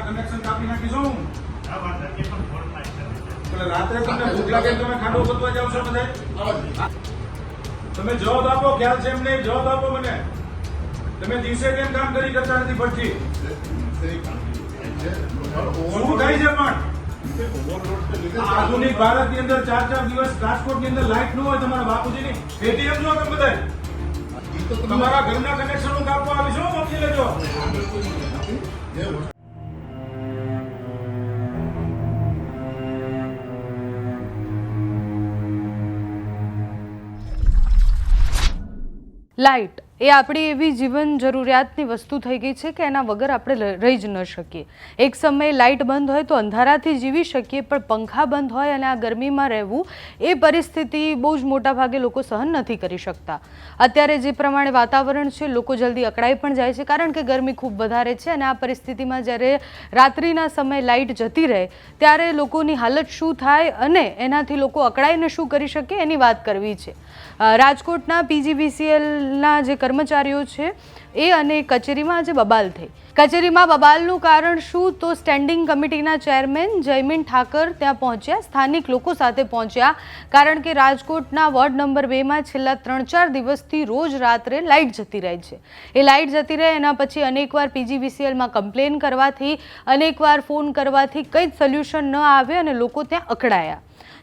ઘરના કનેક્શન કાપી નાખીશું હું આ વાત નથી પણ ફોન થાય છે. એટલે રાત્રે તમને ભૂખ લાગે તમે ખાડો ગોતવા જાવ છો બધા તમે જવાબ આપો ખ્યાલ છે એમને? જવાબ આપો મને. તમે દિવસે કેમ કામ કરી કરતા નથી ભરતી? શું થાય છે પણ? આધુનિક ભારત ભારતની અંદર ચાર ચાર દિવસ રાજકોટની અંદર લાઈટ ન હોય તમારા બાપુજી ની એટીએમ જો તમે બધા તમારા ઘરના કનેક્શન કાપવા આવીશું મોકલી લેજો. લાઇટ એ આપણી એવી જીવન જરૂરિયાતની વસ્તુ થઈ ગઈ છે કે એના વગર આપણે રહી જ ન શકીએ. એક સમયે લાઇટ બંધ હોય તો અંધારાથી જીવી શકીએ, પણ પંખા બંધ હોય અને આ ગરમીમાં રહેવું, એ પરિસ્થિતિ બહુ જ મોટા ભાગે લોકો સહન નથી કરી શકતા. અત્યારે જે પ્રમાણે વાતાવરણ છે, લોકો જલ્દી અકળાઈ પણ જાય છે, કારણ કે ગરમી ખૂબ વધારે છે અને આ પરિસ્થિતિમાં જ્યારે રાત્રિના સમયે લાઇટ જતી રહે, ત્યારે લોકોની હાલત શું થાય અને એનાથી લોકો અકળાઈને શું કરી શકે એની વાત કરવી છે. રાજકોટના પીજીવીસીએલના જે કર્મચારીઓ છે, એ અને કચેરીમાં આજે બબાલ થઈ. કચેરીમાં બબાલનું કારણ શું? તો સ્ટેન્ડિંગ કમિટીના ચેરમેન જયમીન ઠાકર ત્યાં પહોંચ્યા. સ્થાનિક લોકો સાથે પહોંચ્યા, કારણ કે રાજકોટના વોર્ડ નંબર બેમાં છેલ્લા ત્રણ ચાર દિવસથી રોજ રાત્રે લાઇટ જતી રહે છે. એ લાઇટ જતી રહે, એના પછી અનેકવાર પીજીવીસીએલમાં કમ્પ્લેન કરવાથી, અનેકવાર ફોન કરવાથી કંઈ જ સોલ્યુશન ન આવે અને લોકો ત્યાં અકળાયા.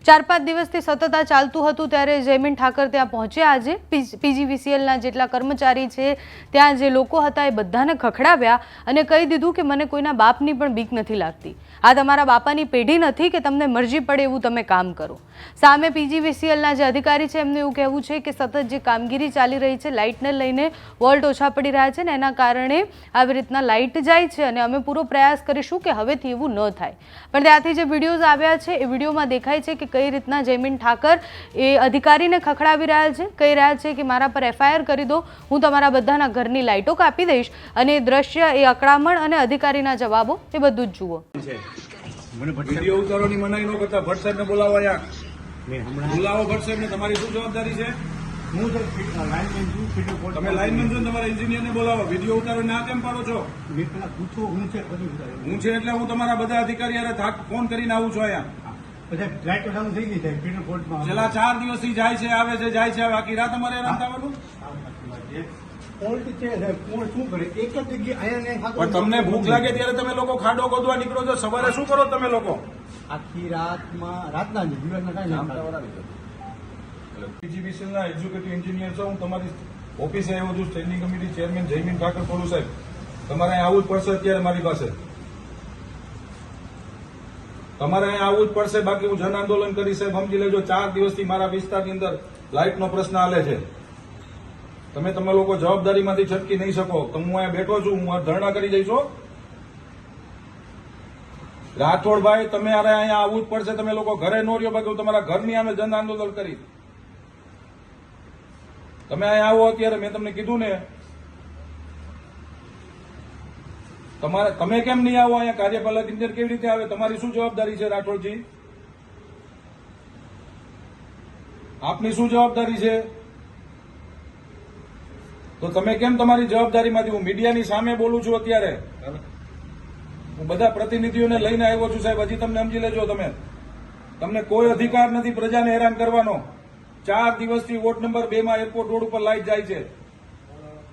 ચાર પાંચ દિવસથી સતત આ ચાલતું હતું ત્યારે જયમીન ઠાકર ત્યાં પહોંચ્યા આજે. પીજીવીસીએલના જેટલા કર્મચારી છે, ત્યાં જે લોકો હતા એ બધાને ખખડાવ્યા અને કહી દીધું કે મને કોઈના બાપની પણ બીક નથી લાગતી. આ તમારા બાપાની પેઢી નથી કે તમને મરજી પડે એવું તમે કામ કરો. સામે પીજીવીસીએલના જે અધિકારી છે, એમનું એવું કહેવું છે કે સતત જે કામગીરી ચાલી રહી છે, લાઇટને લઈને વોલ્ટ ઓછા પડી રહ્યા છે ને એના કારણે આવી રીતના લાઇટ જાય છે અને અમે પૂરો પ્રયાસ કરીશું કે હવેથી એવું ન થાય. પણ ત્યાંથી જે વિડીયોઝ આવ્યા છે, એ વિડીયોમાં દેખાય છે કે કઈ રીતના જયમીન ઠાકર એ અધિકારીને ખખડાવી રહ્યા છે? કહી રહ્યા છે કે મારા પર એફઆઈઆર કરી દો હું તમારા બધાના ઘરની લાઇટો કાપી દઈશ અને એ દ્રશ્ય એ અકળામણ અને અધિકારીના જવાબો એ બધું જ જુઓ. વીડિયો ઉતારવાની મનાઈ ન કરતા ભટ્ટ સાહેબને બોલાવો અહીંયા બોલાવો ભટ્ટ સાહેબને તમારી શું જવાબદારી છે? હું તો ફિટ- લાઇનમેન છું, ફિટર કોડ તમે લાઈનમેન છો તમારા એન્જિનિયરને બોલાવો. વીડિયો ઉતારો ના કેમ પાડો છો? મેં પેલા પૂછો હું છે બધું વિચાર્યું. હું છે એટલે હું તમારા બધા અધિકારી ફોન કરીને આવું છું અહીંયા. છેલ્લા ચાર દિવસથી જાય છે આવે છે જાય છે આખી રાત અમારે હેરાન થવાનું છે સાહેબ, શું કરે? એક જ જગ્યાએ અહીંયા પણ તમને ભૂખ લાગે ત્યારે તમે લોકો ખાડો ગોદવા નીકળો છો સવારે શું કરો તમે લોકો? આખી રાતમાં રાતના જ દિવસના કાંઈ નહીં ખાતું. પીજીવીસીએલ ના એક્ઝિક્યુટિવ એન્જિનિયર છો હું તમારી ઓફિસે આવ્યો છું standing committee chairman Jaymin Thakar કોલુ સાહેબ. તમારે આવવું જ પડશે અત્યારે મારી પાસે. તમારે અહીંયા આવવું જ પડશે, બાકી હું જન આંદોલન કરી, સાહેબ, સમજી લેજો, ચાર દિવસથી મારા વિસ્તારની અંદર લાઇટનો પ્રશ્ન આલે છે. તમે તમે લોકો જવાબદારીમાંથી છટકી નહીં શકો. તો હું અહીંયા બેઠો છું, હું ધરણા કરી જઈશ. રાઠોડભાઈ, તમે અરે અહીંયા આવવું જ પડશે, તમે લોકો ઘરે નો રહ્યો, બાકી હું તમારા ઘરની અમે જન આંદોલન કરી. તમે અહીંયા આવો અત્યારે, મેં તમને કીધું ને તમારે તમે કેમ નહીં આવો અહીંયા કાર્યપાલક ઇન્જિનિયર કેવી રીતે આવે? તમારી શું જવાબદારી છે રાઠોડજી? આપની શું જવાબદારી છે? તો તમે કેમ તમારી જવાબદારીમાંથી? હું મીડિયાની સામે બોલું છું અત્યારે. હું બધા પ્રતિનિધિઓને લઈને આવ્યો છું સાહેબ. હજી તમને સમજી લેજો તમે. તમને કોઈ અધિકાર નથી પ્રજાને હેરાન કરવાનો. ચાર દિવસથી વોર્ડ નંબર બે માં એરપોર્ટ રોડ ઉપર લાઈટ જાય છે.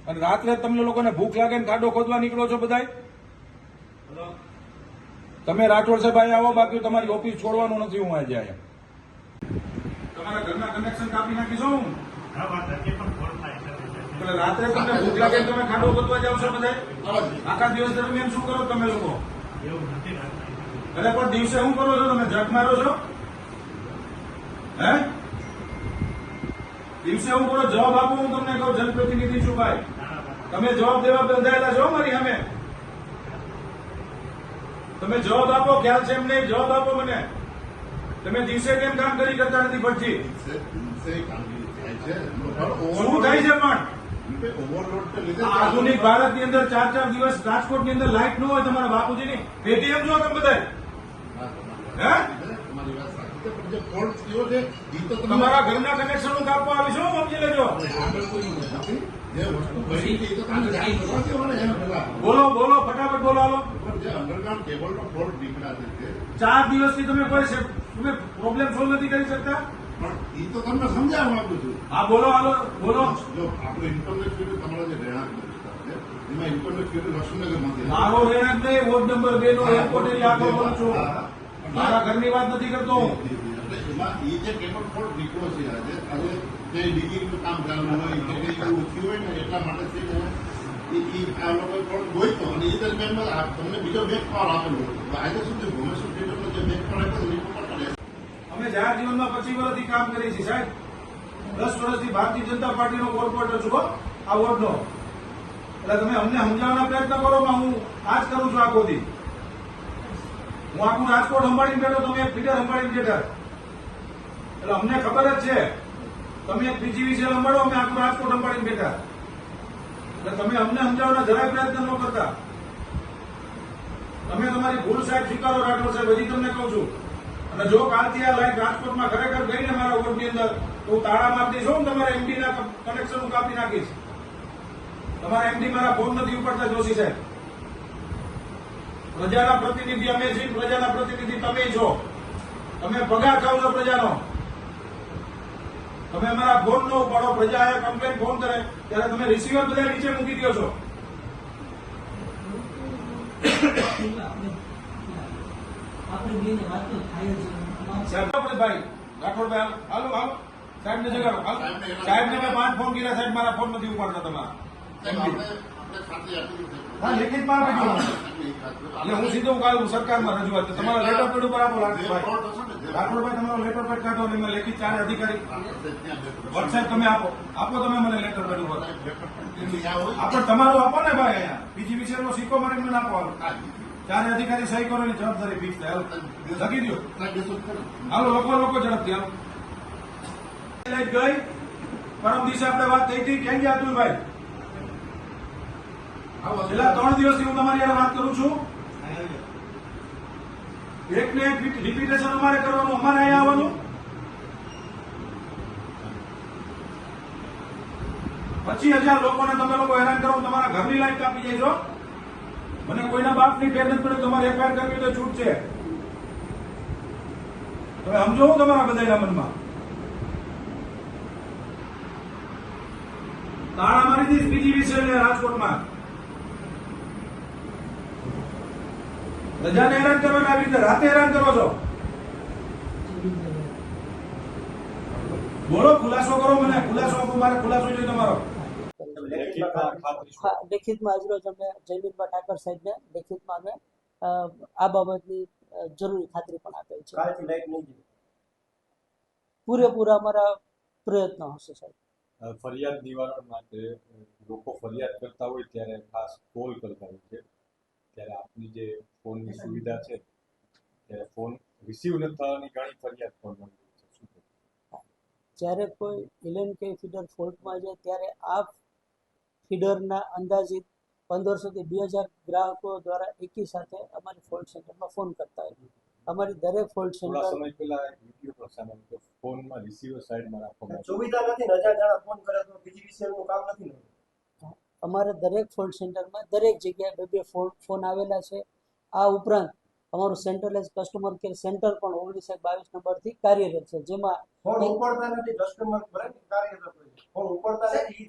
અને રાત્રે તમને લોકોને ભૂખ લાગે ને ખાડો ખોદવા નીકળો છો બધાય? તમે રાઠોડ સાહેબ અહીંયા આવો બાકી તમારી ઓફિસ છોડવાનું નથી હું આજે અહીંયા તમારા ઘરના કનેક્શન કાપી નાખીશું હું આ વાત નથી પણ ફોન થાય છે. એટલે રાત્રે તમને ભૂખ લાગે તમે ખાડો ગોતવા જાવ છો બધા આખા દિવસ દરમિયાન શું કરો તમે લોકો? એવું નથી રાતના. એટલે પણ દિવસે શું કરો છો તમે? જગ મારો છો? હે? દિવસે હું કરો? જવાબ આપો હું તમને કહું જનપ્રતિનિધિ છું ભાઈ. તમે જવાબ દેવા બંધાયેલા છો મારી તમે જવાબ આપો ખ્યાલ છે એમને? જવાબ આપો મને. તમે દિવસે કેમ કામ કરી કરતા નથી ભટજી શું થાય છે પણ? આધુનિક ભારતની અંદર ચાર ચાર દિવસ રાજકોટની અંદર લાઇટ ન હોય તમારા બાપુજીની. પેટીએમ જો તમે બધા હે તમારા ઘરના કનેક્શન કાપવા આવીશું સમજી લેજો. બોલો બોલો ફટાફટ બોલો હાલો. ચાર દિવસથી તમે કોઈ છે તમે પ્રોબ્લેમ સોલ્વ નથી કરી શકતા? પણ એ તો તમને સમજાવવા માંગુ છું. હા બોલો હાલો બોલો. જો આપણે ઇન્ટરનેટ સ્પીડ તમારા જે રહેણાંક એમાં ઇન્ટરનેટ સ્પીડ લક્ષ્મીનગરમાંથી મારો રહેણાંક નહીં વોર્ડ નંબર બે નો એરપોર્ટ એરિયા આગળ બોલું છું મારા ઘરની વાત નથી કરતો. એમાં એ જે કેબલ ફોલ્ટ નીકળ્યો છે આજે આજે તે ડિગીનું કામ ચાલુ હોય કે કંઈ એવું ઓછી હોય ને એટલા માટે જાય એ આ લોકો અમે જાહેર જીવનમાં પચીસ વર્ષથી કામ કરીએ છીએ, સાહેબ. દસ વર્ષથી ભારતીય જનતા પાર્ટીનો કોર્પોરેટર છું આ વોર્ડનો. એટલે તમે અમને સમજાવવાના પ્રયત્ન કરો હું આ જ કરું છું આખો દી હું આખું રાજકોટ સંભાળીને બેઠો, તમે એક ફીટર સંભાળીને બેઠા. એટલે અમને ખબર જ છે. તમે એક બીજી વિશે સંભાળો, અમે આખું રાજકોટ સંભાળીને બેઠા. તમે અમને સમજાવવાના જરાય પ્રયત્ન ન કરતા. તમે તમારી ભૂલ સાહેબ સ્વીકારો રાખો સાહેબ, હજી તમને કહું છું. અને જો કાલથી આ લાઈન રાજકોટમાં ખરેખર ગઈ ને મારા વોર્ડની અંદર, તો હું તાળા મારી દઈશ હો તમારા એમડી ના કનેક્શન હું કાપી નાખીશ. તમારા એમડી મારા ફોન નથી ઉપડતા, જોશી સાહેબ. પ્રજાના પ્રતિનિધિ અમે છીએ પ્રજાના પ્રતિનિધિ તમે છો. તમે પગાર ખાવ છો પ્રજાનો. તમે અમારા ફોન નો ઉપાડો પ્રજા કમ્પ્લેન ફોન કરે ત્યારે તમે રિસીવર બધા નીચે મૂકી દો છો. ભાઈ રાઠોડભાઈ હાલો હાલો. સાહેબ ને જગાડો હાલો. સાહેબ ને મેં પાંચ ફોન કર્યા સાહેબ મારા ફોન નથી ઉપાડતા તમારા. હા લેખિતમાં દો એટલે હું સીધો કાલ સરકારમાં રજૂઆત તમારો લેટર પેડ ઉપર આપો રાઠોડભાઈ રાઠોડભાઈ તમારો લેટર પેડ કાઢો અને લેખિત ચાર અધિકારી વોટ્સએપ તમે આપો. આપો તમે મને લેટર પેડ ઉપર આપણે તમારો આપો ને ભાઈ અહીંયા. બીજી વિષયનો સિક્કો મને આપો ચારે અધિકારી સહી કરો એની જવાબદારી ફિક્સ થાય. લખી દો. હાલો લોકો લોકો ઝડપથી હાલો. ગઈ. પરમ દિવસે આપણે વાત થઈ હતી. ક્યાં ગયા તું ભાઈ? છેલ્લા ત્રણ દિવસથી હું તમારી વાત કરું છું. એક ને એક રિપીટેશન અમારે કરવાનું, અમારે અહીંયા આવવાનું. પચીસ હજાર લોકોને તમે લોકો હેરાન કરો તમારા ઘરની લાઈટ કાપી જાય મને કોઈના બાપની ફેર પડે, તમારે એફઆઈઆર કરવી તો છૂટ છે. તમે સમજો તમારા બધાના મનમાં. તાળા મારી દઈશ બીજી વિષય રાજકોટમાં. પ્રજાને હેરાન કરવાના આવી રીતે રાતે હેરાન કરો છો. બોલો ખુલાસો કરો મને ખુલાસો આપો મારે ખુલાસો જોઈએ તમારો. લેખિતમાં આજરોજ અમે જયમીનબા ઠાકર સાહેબને લેખિતમાં અમે આ બાબતની જરૂરી ખાતરી પણ આપેલ છે. પૂરેપૂરા અમારા પ્રયત્નો હશે સાહેબ. ફરિયાદ નિવારણ માટે લોકો ફરિયાદ કરતા હોય ત્યારે ખાસ કોલ કરતા હોય છે. ત્યારે આપની જે ફોનની સુવિધા છે ત્યારે ફોન રિસીવ ન થવાની ઘણી ફરિયાદ પણ? જ્યારે કોઈ ઇલેન કે ફીડર ફોલ્ટમાં જાય ત્યારે આ ફીડરના અંદાજિત પંદરસોથી બે હજાર ગ્રાહકો દ્વારા એકી સાથે અમારી ફોલ્ટ સેન્ટરમાં ફોન કરતા હોય. અમારી દરેક ફોલ્ટ સેન્ટર સમય પહેલા વિડિયો વીડિયો સામે ફોનમાં રિસીવર સાઈડમાં રાખવામાં સુવિધા નથી રજા હજાર જણા ફોન કરે તો બીજી વિષયનું કામ નથી અમારે દરેક ફોન સેન્ટરમાં દરેક જગ્યાએ બે બે ફોન ફોન આવેલા છે. આ ઉપરાંત અમારું સેન્ટ્રલાઇઝ કસ્ટમર કેર સેન્ટર પણ ઓગણીસો બાવીસ નંબરથી કાર્યરત છે. જેમાં ફોન ઉપડતા નથી કસ્ટમર કાર્યરત છે. ફોન ઉપડતા નથી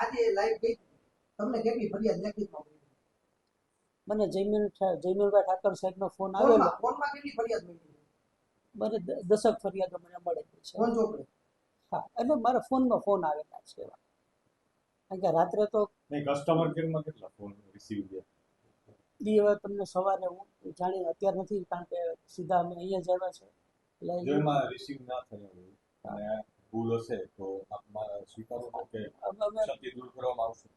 આજે લાઈવ ગઈ તમને કેટલી ફરિયાદ લખી મને જયમીન જયમીનભાઈ ઠાકર સાહેબનો ફોન આવેલો. ફોનમાં કેટલી ફરિયાદ મળી મને દશક ફરિયાદો મને મળેલી છે. હા એટલે મારા ફોનમાં ફોન આવેલા છે એવા. કારણ કે રાત્રે તો કસ્ટમર કેરમાં કેટલા ફોન રિસીવ થયા? એ હવે તમને સવારે હું જાણી અત્યારે નથી કારણ કે સીધા અમે અહીંયા જ આવ્યા છે. એટલે જો એમાં રિસીવ ના થયા અને ભૂલ હશે તો આપમાં સ્વીકારો કે ક્ષતિ દૂર કરવામાં આવશે.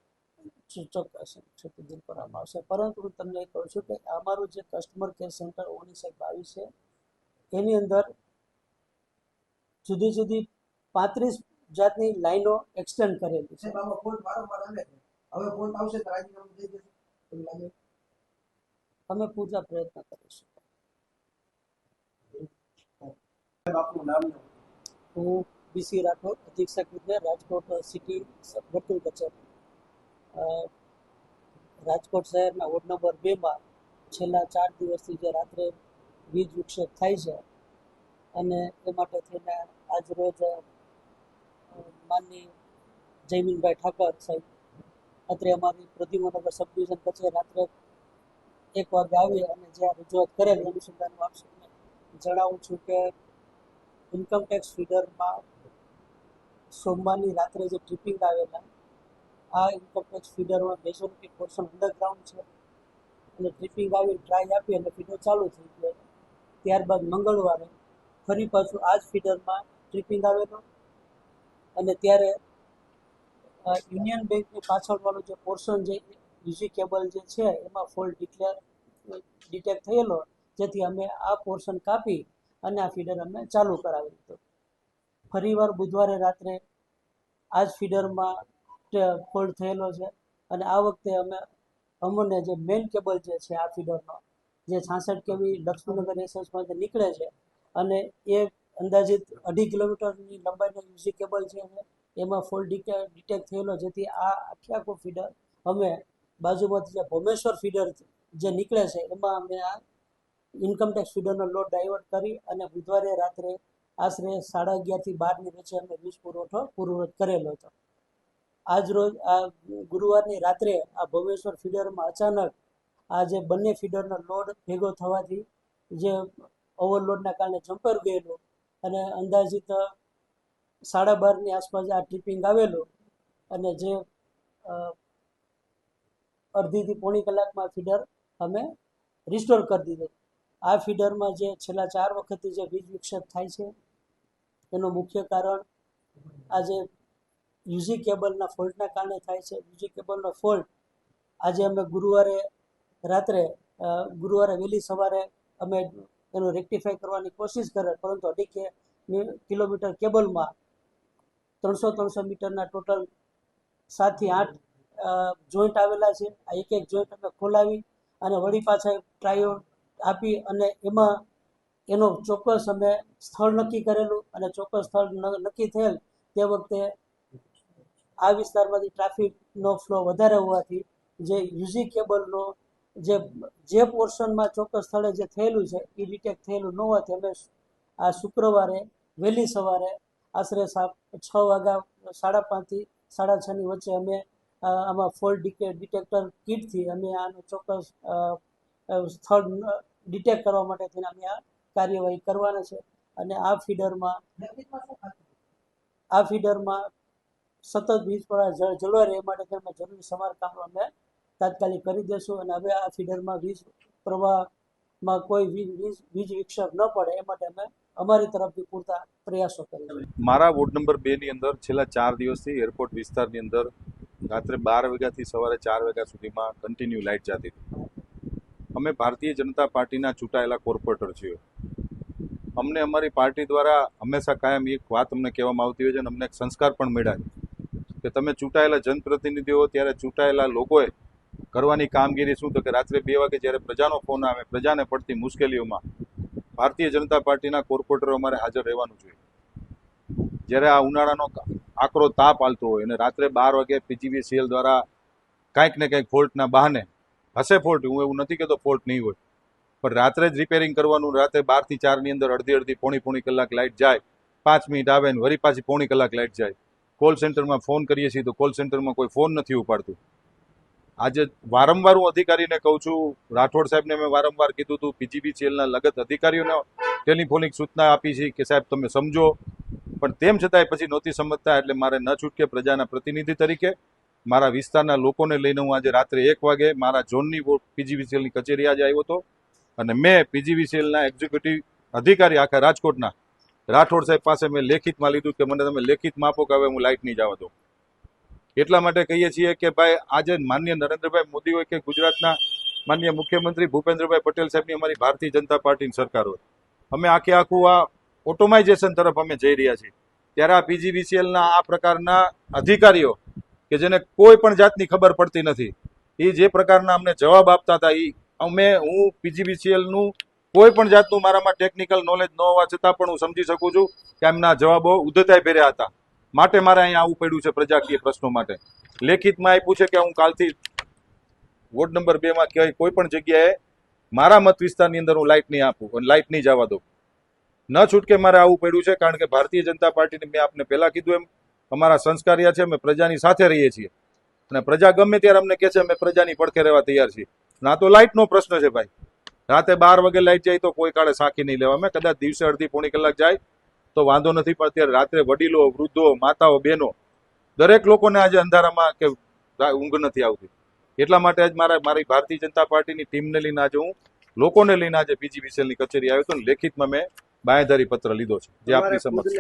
ચોક્કસ ક્ષતિ દૂર કરવામાં આવશે. પરંતુ હું તમને એ કહું છું કે અમારું જે કસ્ટમર કેર સેન્ટર ઓગણીસો બાવીસ છે એની અંદર જુદી જુદી પાંત્રીસ જાતની લાઈનો એક્સટેન્ડ કરેલી છે. હવે ફોન આવશે તો રાજીનામું અમે પૂરતા પ્રયત્ન કરીશું. હું બીસી રાઠોડ અધિક્ષક વિદ્યા રાજકોટ સિટી વર્તુળ કચેરી. રાજકોટ શહેરના વોર્ડ નંબર બેમાં છેલ્લા ચાર દિવસથી જે રાત્રે વીજ વિક્ષેપ થાય છે અને એ માટે થઈને આજ રોજ માનની જયમીનભાઈ ઠાકર સાહેબ. અત્રે અમારી પ્રદ્યુમનગર સબ ડિવિઝન કચેરી રાત્રે એક વાગે આવી અને જ્યાં રજૂઆત કરેલ અનુસંધાન અનુસંધાનમાં જણાવું છું કે ઇન્કમ ટેક્સ ફીડરમાં સોમવારની રાત્રે જે ટ્રિપિંગ આવેલા, આ ઇન્કમ ટેક્સ ફીડરમાં મેજોરિટી પોર્શન અંડરગ્રાઉન્ડ છે. અને ટ્રિપિંગ આવી ટ્રાય આપી અને ફીડર ચાલુ થઈ ગયો ત્યારબાદ મંગળવારે ફરી પાછું આ જ ફીડરમાં ટ્રિપિંગ આવેલો. અને ત્યારે યુનિયન બેંકની પાછળવાળો જે પોર્શન જે યુજી કેબલ જે છે, એમાં ફોલ્ટ ડિક્લેર ડિટેક્ટ થયેલો, જેથી અમે આ પોર્શન કાપી અને આ ફીડર અમે ચાલુ કરાવી દીધો. ફરીવાર બુધવારે રાત્રે આ જ ફીડરમાં ફોલ્ટ થયેલો છે અને આ વખતે અમે અમને જે મેઇન કેબલ જે છે, આ ફીડરનો જે છાસઠ કેવી લક્ષ્મીનગર જે નીકળે છે અને એ અંદાજિત અઢી કિલોમીટરની લંબાઈનો યુજી કેબલ છે એમાં ફોલ ડિટેક્ટ થયેલો, જેથી આ આખે આખું ફીડર અમે બાજુમાંથી જે ભોમેશ્વર ફીડર જે નીકળે છે, એમાં અમે આ ઇન્કમટેક્સ ફીડરનો લોડ ડાયવર્ટ કરી અને બુધવારે રાત્રે આશરે સાડા અગિયારથી બારની વચ્ચે અમે વીજ પુરવઠો પૂર્વવત કરેલો હતો. આજ રોજ, આ ગુરુવારની રાત્રે આ ભવેશ્વર ફીડરમાં અચાનક આ જે બંને ફીડરનો લોડ ભેગો થવાથી જે ઓવરલોડના કારણે જમ્પર ગયેલું અને અંદાજિત સાડા બારની આસપાસ આ ટ્રિપિંગ આવેલું અને જે અડધીથી પોણી કલાકમાં ફીડર અમે રિસ્ટોર કરી દીધું. આ ફીડરમાં જે છેલ્લા ચાર વખતથી જે વીજ વિક્ષેપ થાય છે, એનું મુખ્ય કારણ આજે યુઝી કેબલના ફોલ્ટના કારણે થાય છે. યુઝી કેબલનો ફોલ્ટ આજે અમે ગુરુવારે રાત્રે ગુરુવારે વહેલી સવારે અમે એનું રેક્ટિફાઈ કરવાની કોશિશ કરે, પરંતુ અઢી કે કિલોમીટર કેબલમાં ત્રણસો ત્રણસો મીટરના ટોટલ સાતથી આઠ જોઈન્ટ આવેલા છે. આ એક એક જોઈન્ટ અમે ખોલાવી અને વળી પાછા ટ્રાયો આપી અને એમાં એનો ચોક્કસ અમે સ્થળ નક્કી કરેલું અને ચોક્કસ સ્થળ નક્કી થયેલ તે વખતે આ વિસ્તારમાંથી ટ્રાફિકનો ફ્લો વધારે હોવાથી જે યુઝી કેબલનો જે જે પોર્શનમાં ચોક્કસ સ્થળે જે થયેલું છે એ ડિટેક્ટ થયેલું ન હોવાથી અમે આ શુક્રવારે, વહેલી સવારે આશરે છ વાગ્યા, સાડા પાંચથી સાડા છની વચ્ચે અમે આમાં ફોલ્ટ ડિટેક્ટર કીટથી અમે આનું ચોક્કસ સ્થળ ડિટેક્ટ કરવા માટે થઈને અમે આ કાર્યવાહી કરવાના છે. અને આ ફીડરમાં આ ફીડરમાં સતત વીજ જળ જળવાય રહે માટે અમે જરૂરી સમારકામ અમે તાત્કાલિક કરી દેશું અને હવે આ ફીડરમાં વીજ પ્રવાહમાં કોઈ વીજ વીજ વીજ વિક્ષેપ ન પડે એ માટે અમે અમારી તરફથી પૂરતા પ્રયાસો કરી મારા વોર્ડ નંબર બે ની અંદર છેલ્લા ચાર દિવસથી એરપોર્ટ વિસ્તારની અંદર રાત્રે બાર વાગ્યાથી સવારે ચાર વાગ્યા સુધીમાં કન્ટિન્યુ લાઇટ જતી હતી. અમે ભારતીય જનતા પાર્ટીના ચૂંટાયેલા કોર્પોરેટર છીએ. અમને અમારી પાર્ટી દ્વારા હંમેશા કાયમ એક વાત અમને કહેવામાં આવતી હોય છે અને અમને એક સંસ્કાર પણ મળ્યા કે તમે ચૂંટાયેલા જનપ્રતિનિધિઓ ત્યારે ચૂંટાયેલા લોકોએ કરવાની કામગીરી શું તો કે રાત્રે બે વાગે જ્યારે પ્રજાનો ફોન આવે, પ્રજાને પડતી મુશ્કેલીઓમાં ભારતીય જનતા પાર્ટીના કોર્પોરેટરો અમારે હાજર રહેવાનું જોઈએ. જ્યારે આ ઉનાળાનો આકરો તાપ હાલતો હોય અને રાત્રે બાર વાગે પીજીવીસીએલ દ્વારા કાંઈક ને કંઈક ફોલ્ટના બહાને હશે ફોલ્ટ, હું એવું નથી કહેતો ફોલ્ટ નહીં હોય. પણ રાત્રે જ રિપેરિંગ કરવાનું, રાત્રે બારથી ચારની અંદર અડધી અડધી પોણી પોણી કલાક લાઇટ જાય, પાંચ મિનિટ આવે ને વરી પાછી પોણી કલાક લાઇટ જાય. કોલ સેન્ટરમાં ફોન કરીએ છીએ તો કોલ સેન્ટરમાં કોઈ ફોન નથી ઉપાડતું. આજે વારંવાર હું અધિકારીને કહું છું, રાઠોડ સાહેબને મેં વારંવાર કીધું હતું પીજીબીસીએલના લગત અધિકારીઓને ટેલિફોનિક સૂચના આપી છે કે સાહેબ તમે સમજો. પણ તેમ છતાંય પછી નહોતી સમજતા એટલે મારે ન છૂટકે પ્રજાના પ્રતિનિધિ તરીકે મારા વિસ્તારના લોકોને લઈને હું આજે રાત્રે એક વાગે મારા ઝોનની પીજીવીસીએલની કચેરી આજે આવ્યો હતો. અને મેં પીજીવીસીએલના એક્ઝિક્યુટિવ અધિકારી આખા રાજકોટના રાઠોડ સાહેબ પાસે મેં લેખિતમાં લીધું કે મને તમે લેખિતમાં આપો કે હવે હું લાઇટ નહીં જવા દઉં. એટલા માટે કહીએ છીએ કે ભાઈ, આજે માન્ય નરેન્દ્રભાઈ મોદી હોય કે ગુજરાતના માન્ય મુખ્યમંત્રી ભૂપેન્દ્રભાઈ પટેલ સાહેબની અમારી ભારતીય જનતા પાર્ટીની સરકાર હોય. અમે આખે આખું આ ઓટોમાઇઝેશન તરફ અમે જઈ રહ્યા છીએ. ત્યારે આ પીજીવીસીએલના આ પ્રકારના અધિકારીઓ કે જેને કોઈ પણ જાતની ખબર પડતી નથી, એ જે પ્રકારના અમને જવાબ આપતા હતા એ અમે, હું પીજીબીસીએલનું કોઈ પણ જાતનું મારામાં ટેકનિકલ નોલેજ ન હોવા છતાં પણ હું સમજી શકું છું કે એમના જવાબો ઉદ્ધતાઈ ભર્યા હતા. માટે મારે અહીંયા આવવું પડ્યું છે પ્રજાકીય પ્રશ્નો માટે. લેખિતમાં આપ્યું છે કે હું કાલથી વોર્ડ નંબર બેમાં ક્યાંય કોઈ પણ જગ્યાએ મારા મત વિસ્તારની અંદર હું લાઇટ નહીં આપું લાઇટ નહીં જવા દઉં. ન છૂટકે મારે આવું પડ્યું છે કારણ કે ભારતીય જનતા પાર્ટીને મેં આપને પહેલા કીધું એમ, અમારા સંસ્કારિયા છે, અમે પ્રજાની સાથે રહીએ છીએ. અને પ્રજા ગમે ત્યારે અમને કહે છે, અમે પ્રજાની પડખે રહેવા તૈયાર છીએ. ના તો લાઇટનો પ્રશ્ન છે ભાઈ. રાતે બાર વાગે લાઇટ જાય તો કોઈ કાળે સાખી નહીં લેવા. મેં કદાચ દિવસે અડધી પોણી કલાક જાય તો વાંધો નથી પણ અત્યારે રાત્રે વડીલો વૃદ્ધો માતાઓ બહેનો દરેક લોકોને આજે અંધારામાં કે ઊંઘ નથી આવતી. એટલા માટે આજ મારા મારી ભારતીય જનતા પાર્ટીની ટીમને લઈને આજે હું લોકોને લઈને આજે પીજીવીસીએલની કચેરી આવ્યો હતો લેખિતમાં મેં બાંયધારી પત્ર લીધો છે જે આપની સમક્ષ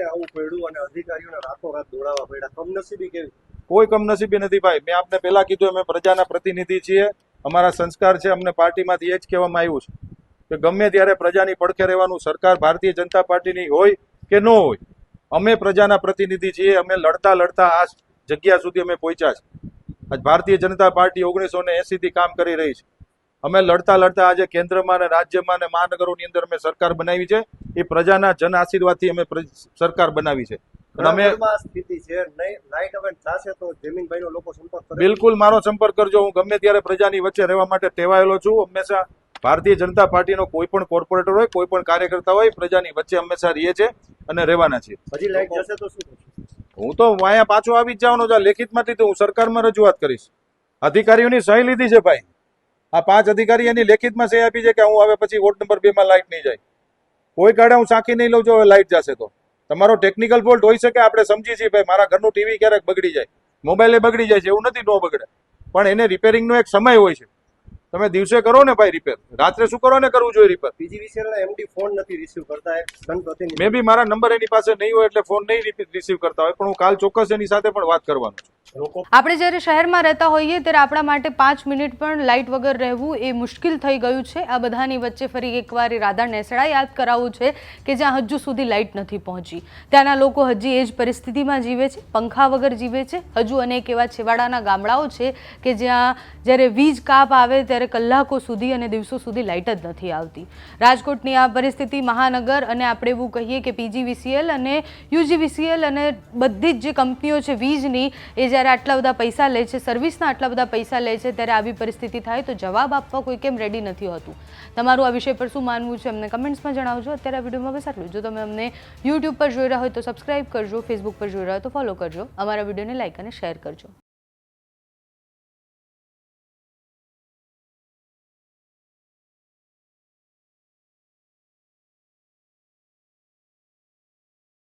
કોઈ કમનસીબી નથી ભાઈ. મેં આપને પહેલા કીધું અમે પ્રજાના પ્રતિનિધિ છીએ અમારા સંસ્કાર છે અમને પાર્ટીમાંથી એ જ કહેવામાં આવ્યું છે કે ગમે ત્યારે પ્રજાની પડખે રહેવાનું સરકાર ભારતીય જનતા પાર્ટીની હોય કે ન હોય. અમે પ્રજાના પ્રતિનિધિ છીએ અમે લડતા લડતા આ જગ્યા સુધી અમે પહોંચ્યા છે. આજ ભારતીય જનતા પાર્ટી ઓગણીસો ને એસીથી કામ કરી રહી છે. અમે લડતા લડતા આજે કેન્દ્રમાં અને રાજ્યમાં અને મહાનગરોની અંદર અમે સરકાર બનાવી છે. એ પ્રજાના જન આશીર્વાદથી અમે સરકાર બનાવી છે. અમે સ્થિતિ છે થશે તો જમીનભાઈનો લોકો સંપર્ક બિલકુલ મારો સંપર્ક કરજો. હું ગમે ત્યારે પ્રજાની વચ્ચે રહેવા માટે ટેવાયેલો છું. હંમેશા ભારતીય જનતા પાર્ટીનો કોઈ પણ કોર્પોરેટર હોય કોઈ પણ કાર્યકર્તા હોય પ્રજાની વચ્ચે હંમેશા રહીએ છે અને રહેવાના છે. હજી લાઈટ જશે તો શું હું તો અહીંયા પાછો આવી જ જવાનો છું. આ લેખિતમાંથી તો હું સરકારમાં રજૂઆત કરીશ. અધિકારીઓની સહી લીધી છે ભાઈ. આ પાંચ અધિકારી એની લેખિતમાં સહી આપી છે કે હું હવે પછી વોર્ડ નંબર બે માં લાઇટ નહીં જાય. કોઈ કાળે હું સાંખી નહીં લઉં જો હવે લાઇટ જશે તો. તમારો ટેકનિકલ ફોલ્ટ હોઈ શકે આપણે સમજી છીએ ભાઈ મારા ઘરનું ટીવી ક્યારેક બગડી જાય. મોબાઈલે બગડી જાય છે એવું નથી ન બગડે. પણ એને રિપેરિંગનો એક સમય હોય છે. તમે દિવસે કરો ને ભાઈ રિપેર રાત્રે શું કરો ને કરવું જોઈએ રિપેર ના ફોન નથી રિસીવ કરતા મે બી મારા નંબર એની પાસે નહીં હોય એટલે ફોન નહીં રિસીવ કરતા હોય પણ હું કાલ ચોક્કસ એની સાથે પણ વાત કરવાનો છું. આપણે જ્યારે શહેરમાં રહેતા હોઈએ ત્યારે આપણા માટે પાંચ મિનિટ પણ લાઇટ વગર રહેવું એ મુશ્કેલ થઈ ગયું છે. આ બધાની વચ્ચે ફરી એકવાર રાધા નેસડા યાદ કરાવવું છે કે જ્યાં હજુ સુધી લાઇટ નથી પહોંચી. ત્યાંના લોકો હજી એ જ પરિસ્થિતિમાં જીવે છે પંખા વગર જીવે છે. હજુ અનેક એવા છેવાડાના ગામડાઓ છે કે જ્યાં જ્યારે વીજ કાપ આવે ત્યારે કલાકો સુધી અને દિવસો સુધી લાઇટ જ નથી આવતી. રાજકોટની આ પરિસ્થિતિ મહાનગર અને આપણે એવું કહીએ કે પીજીવીસીએલ અને યુજીવીસીએલ અને બધી જ જે કંપનીઓ છે વીજની, એ જ્યારે આટલા બધા પૈસા લે છે, સર્વિસના આટલા બધા પૈસા લે છે, ત્યારે આવી પરિસ્થિતિ થાય તો જવાબ આપવા કોઈ કેમ રેડી નથી હોતું. તમારું આ વિષય પર શું માનવું છે અમને કમેન્ટ્સમાં જણાવજો. અત્યારે આ વિડીયોમાં બસ આટલું જો. તમે અમને યુટ્યુબ પર જોઈ રહ્યા હોય તો સબસ્ક્રાઇબ કરજો ફેસબુક પર જોઈ રહ્યા હોય તો ફોલો કરજો. અમારા વિડીયોને લાઇક અને શેર કરજો.